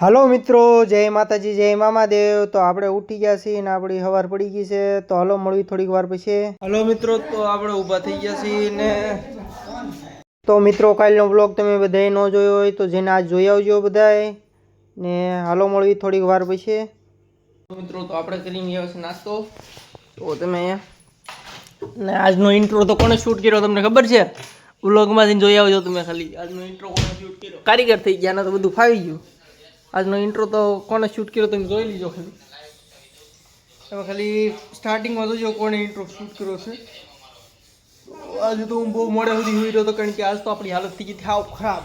હાલો મિત્રો જય માતાજી જય મામાદેવ. તો આપણે ઉઠી ગયા છીએ ને આપણી હવાર પડી ગઈ છે. તો હાલો મળવી થોડીક વાર પછી. હાલો મિત્રો તો આપણે ઊભા થઈ ગયા છીએ ને તો મિત્રો કાલનો બ્લોગ તમે બધાએ ન જોયો હોય તો જેને આજ જોઈ આવજો બધાએ. ને હાલો મળવી થોડીક વાર પછી. મિત્રો તો આપણે કરી ગયા છે નાસ્તો. તો તમે ને આજનો ઇન્ટ્રો તો કોણે શૂટ કર્યો તમને ખબર છે? વ્લોગમાંથી જોઈ આવજો તમે ખાલી. આજનો ઇન્ટ્રો કોને શૂટ કર્યો? કારીગર થઈ ગયા તો બધું ફાવી ગયું. આજનો ઇન્ટ્રો તો કોને શૂટ કર્યો તમે જોઈ લીજો ખાલી. તમે ખાલી સ્ટાર્ટિંગમાં જોજો કોણે ઇન્ટ્રો શૂટ કર્યો છે. આજે તો હું બહુ મોડે સુધી હોઈ રહ્યો હતો, કારણ કે આજ તો આપણી હાલત થઈ ગઈ થાવ ખરાબ.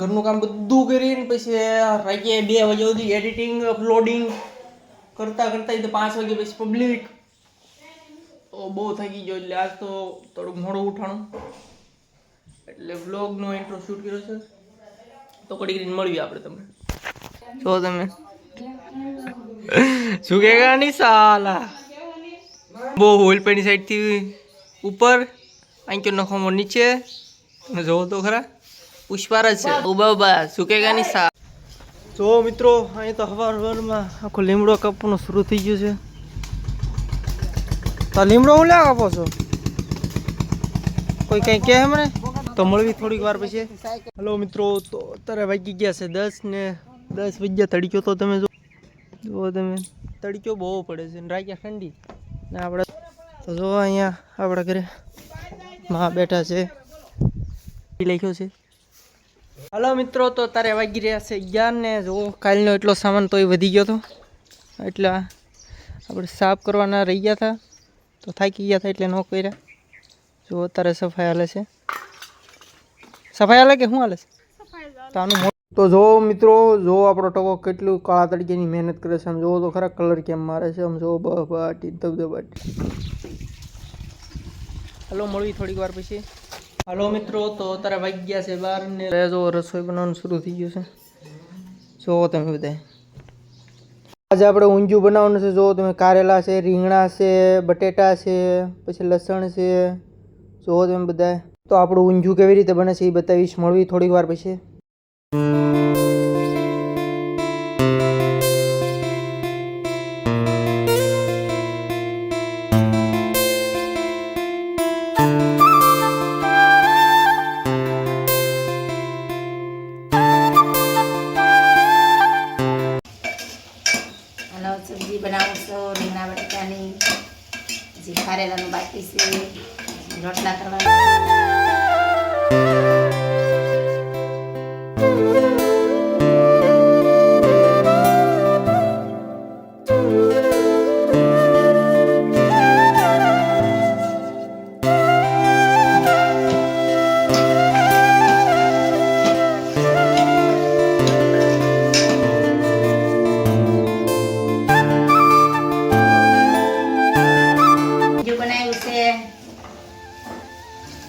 ઘરનું કામ બધું કરીને પછી રાતે બે વાગ્યા સુધી એડિટિંગ અપલોડિંગ કરતાં કરતાં પાંચ વાગે પછી પબ્લિક બહુ ગઈ ગયો, એટલે આજ તો થોડુંક મોડું ઉઠાણું. એટલે વ્લોગનો ઇન્ટ્રો શૂટ કર્યો છે. તો કડી કરીને મળીએ આપણે તમને. જો તમે. શું કે નહીં સાલા? બહુ હોલપેની સાઈડથી ઉપર. આંક્યો નખોમાં નીચે. જોવો તો ખરા. પુષ્પાર જ છે. ઊભા સુકેગા ની સા જો મિત્રો અહીં તો હવાર હવારમાં આખો લીમડો કાપવાનું શરૂ થઈ ગયું છે. તો લીમડો હું લ્યા કાપો છો? કોઈ કંઈ કહે મને તો મળવી થોડીક વાર પછી. હલો મિત્રો, તો અત્યારે વાગી ગયા છે દસ ને દસ વાગ્યા તડક્યો તો તમે જુઓ તમે, તડક્યો બહુ પડે છે ને રાખ્યા ઠંડી. ને આપણે તો જો અહીંયા આપણા ઘરે માં બેઠા છે. લખ્યો છે. હલો મિત્રો, તો તારે વાગી રહ્યા છે અગિયાર ને જો કાલનો એટલો સામાન તોય વધી ગયો હતો. એટલે આપણે સાફ કરવાના રહી ગયા હતા. તો થાકી ગયા હતા એટલે ન કર્યા. જો અત્યારે સફાઈ હાલે છે. સફાઈ હાલે કે શું હાલે છે? તો આનું તો જો મિત્રો જો આપણો ટકો કેટલું કાળા તડકેની મહેનત કરે છે આમ જોવો તો ખરા કલર કેમ મારે છે આમ જો બાટી ધબધબાટી. હલો મળવી થોડીક વાર પછી. હલો મિત્રો તો અત્યારે વાગી ગયા છે બાર ને જો રસોઈ બનાવવાનું શરૂ થઈ ગયું છે. જોવો તમે બધા. આજે આપણે ઊંધિયું બનાવવાનું છે જોવો તમે કારેલા છે રીંગણા છે બટેટા છે પછી લસણ છે જોવો તમે બધા. તો આપણું ઊંધિયું કેવી રીતે બને છે એ બતાવીશ મળવી થોડીક વાર પછી. સબ્જી બનાવું છું, રીંગણા, બટાકાની. પછી કારેલાનું બાકી છે, રોટલા કરવા બીજું બનાવ્યું છે.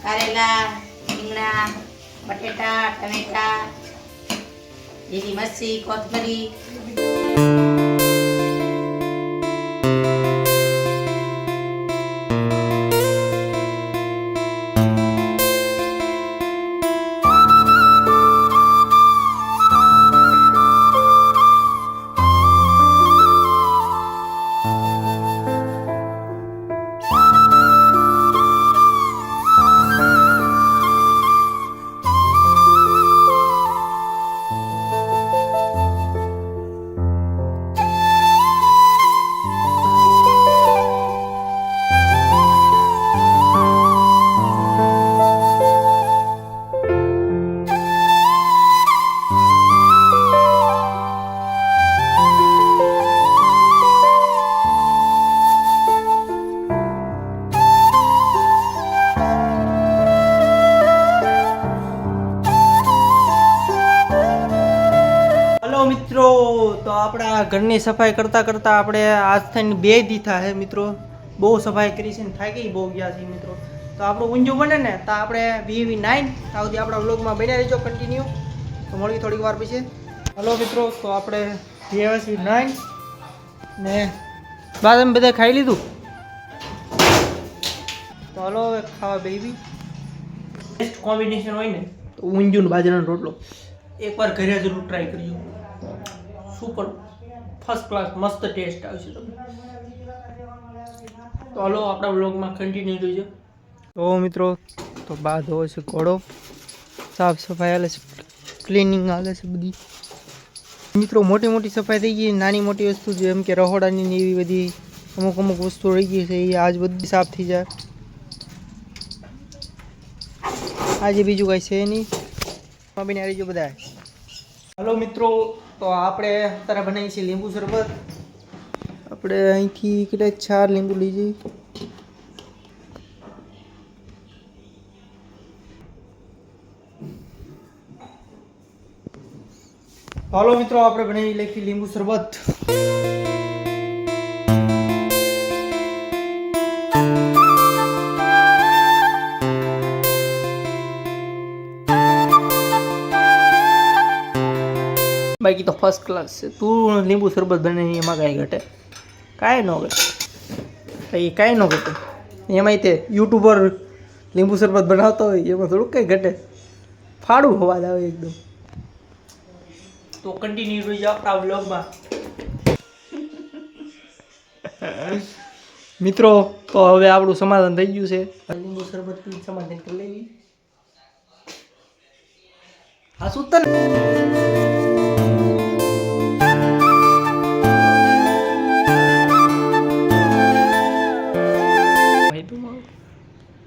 કારેલા રીંગણા બટેટા ટમેટા લીલી મરચી કોથમરી. ઘરની સફાઈ કરતાં કરતાં આપણે આજ થઈને બે દીધા હે મિત્રો. બહુ સફાઈ કરી છે ને થાકી બહુ ગયા છે મિત્રો. તો આપણું ઊંઝું બને ને તો આપણે વી વી નાઇન ત્યાં સુધી આપણા વ્લોગમાં બન્યા રહેજો કન્ટિન્યુ તો મળવી થોડીક વાર પછી. હલો મિત્રો તો આપણે વી નાઇન ને બાદ બધા ખાઈ લીધું. તો હલો હવે ખાવા બેબી બેસ્ટ કોમ્બિનેશન હોય ને તો ઊંધિયું બાજરાનો રોટલો. એકવાર ઘરે જરૂર ટ્રાય કરજો સુપર ફર્સ્ટ ક્લાસ મસ્ત ટેસ્ટ આવશે તમને. તો હલો આપણા બ્લોગમાં કન્ટિન્યુ રહેજો તો મિત્રો તો બાદ હોય છે ઘોડો. સાફ સફાઈ હાલે છે ક્લિનિંગ હાલે છે બધી. મિત્રો મોટી મોટી સફાઈ થઈ ગઈ નાની મોટી વસ્તુ જેમ કે રહોડાની એવી બધી અમુક અમુક વસ્તુ રહી ગઈ છે એ આજ બધી સાફ થઈ જાય. આજે બીજું કાંઈ છે નહીં. મમ્મીને આવી બધા હલો મિત્રો તો આપણે અત્યારે બનાવીએ છીએ લીંબુ શરબત. આપણે અહીંથી કેટલાક ચાર લીંબુ લઈ જઈએ. હાલો મિત્રો આપણે બનાવી લખી લીંબુ શરબત. બાકી તો ફર્સ્ટ ક્લાસ છે. તું લીંબુ શરબત બને એમાં કાંઈ ઘટે. કાંઈ ન ઘટે. એ કાંઈ ન ઘટે. એમાંય તે યુટ્યુબર લીંબુ શરબત બનાવતો હોય એમાં થોડુંક કંઈ ઘટે. ફાડું અવાજ આવે એકદમ. તો કન્ટિન્યુ રહી જાઓ આપણા બ્લોગમાં મિત્રો તો હવે આપણું સમાધાન થઈ ગયું છે. લીંબુ શરબત પી સમાધાન કરી લેવી. આ શું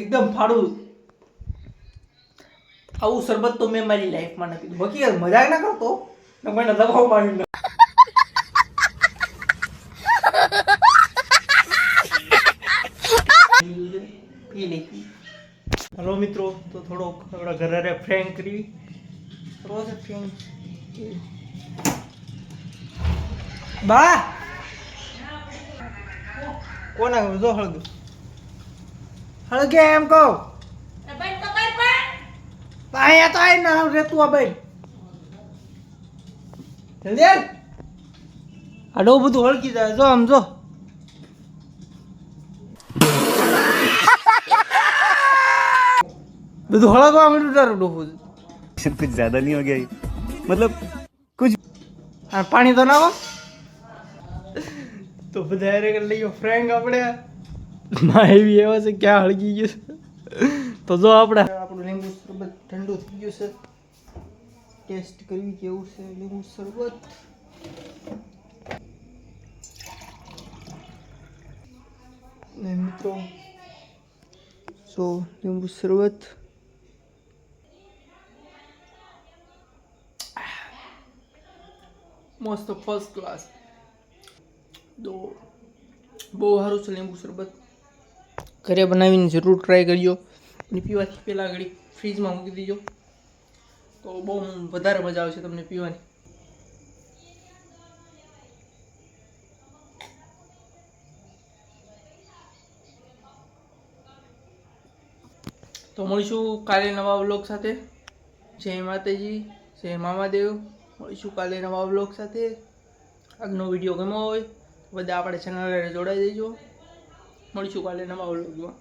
એકદમ ફાડું. આવું શરબત તો મેં મારી લાઈફમાં નથી બાકી યાર મજાક ના કરતો. ને મને દબાવ મારી હલો મિત્રો તો થોડોક આપણા ઘરે ફ્રેન્ક કરી. રોજ ફ્રેન્ક બા! કોના જો હળદું હળગે એમ કહો અહીંયા તો આઈ ના રેતું આ બેન જલ્દી આવ આડો બધું હળકી જાય જો આમ જો બધું હળગવા માંડ્યું તારું ડોહું कुछ ज्यादा नहीं हो गया ये? मतलब कुछ આ પાણી તો નાખો તો બધા હારે કરી લઈએ ફ્રેન્ક આપણે માં એવી એવા છે ક્યાં હળગી ગયું છે? તો જો આપણે આપણું લીંબુ શરબત ઠંડુ થઈ ગયું છે. ટેસ્ટ કરવી કેવું છે? લીંબુ શરબત. ને મિત્રો સો લીંબુ શરબત. મસ્ત ફર્સ્ટ ક્લાસ તો બહુ સારું છે લીંબુ શરબત. ઘરે બનાવીને જરૂર ટ્રાય કરજો. અને પીવાથી પહેલાં ઘડી ફ્રીજમાં મૂકી દીજો. તો બહુ વધારે મજા આવશે તમને પીવાની. તો મળીશું કાલે નવા વ્લોગ સાથે. જય માતાજી, જય મામાદેવ. મળીશું કાલે નવા વ્લોગ સાથે. આજનો વીડિયો ગમ્યો હોય બધા આપણે ચેનલ જોડાઈ દેજો. મળીશું કાલે નવા વ્લોગમાં.